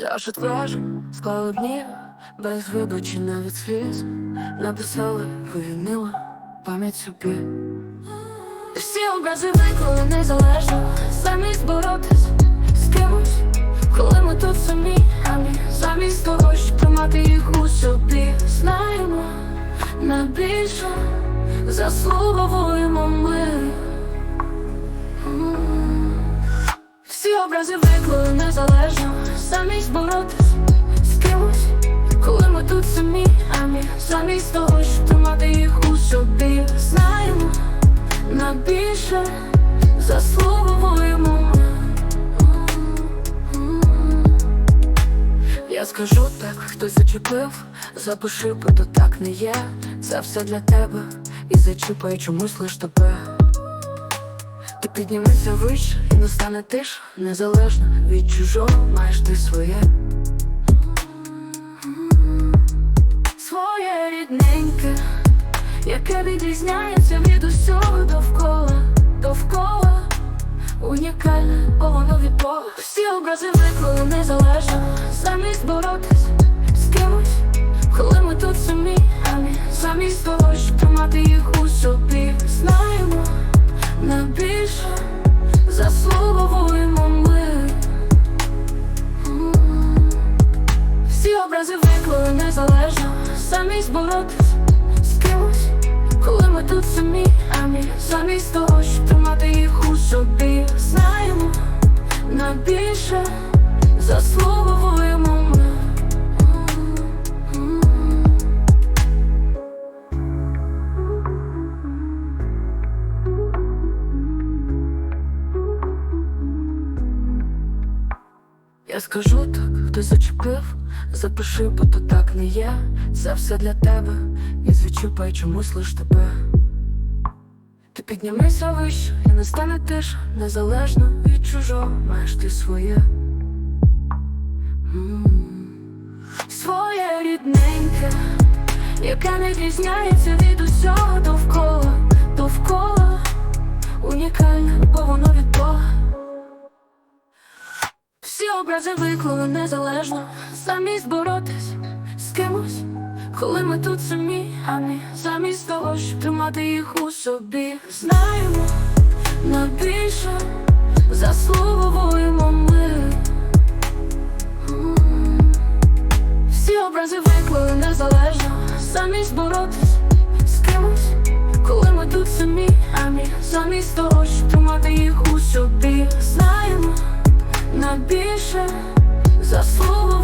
Я ж відважу, складні, без видачі навіть сліз. Написала, вивільнила пам'ять собі. Всі образи виклали незалежно. Замість боротись з кимось Коли ми тут самі, а ми замість того, щоб тримати їх у собі. Знаємо, на більше заслуговуємо ми. Всі образи виклали незалежно Замість боротись з кимось Коли ми тут самі, а ми замість того, щоб тримати їх у собі. Знаємо, на більше заслуговуємо Я скажу так, хтось зачепив, запиши, бо то так не є. Це все для тебе. І зачіпає чомусь лиш тебе ти піднімешся вище і настане тиш Незалежно від чужого маєш ти своє. Своє рідненьке, яке відрізняється від усього довкола, довкола. Унікальне, бо воно від Бога. Всі образи виклали незалежно. Замість боротись з кимось Коли ми тут самі, а ми замість того, щоб тримати їх у собі незалежно. Замість боротись з кимось Коли ми тут самі, а ми замість того, щоб тримати їх у собі. Знаємо на більше заслуговуємо ми. Я скажу так, хтось зачепив, запиши, бо то так не є. Це все для тебе, і звідчіпай чомусь лиш тебе. Ти піднімися вище, і не стане тиша, незалежно від чужого, маєш ти своє. Своє рідненьке, яке не відрізняється від усього довкола, довкола унікальне, бо воно від Бога. Всі образи виклали незалежно Замість боротись з кимось Коли ми тут самі, а не замість того, щоб тримати їх у собі. Знаємо, на більше заслуговуємо ми. Всі образи виклали незалежно. Замість боротись з кимось Коли ми тут самі, а ми замість того, щоб тримати їх у собі. Знаємо на більше заслуг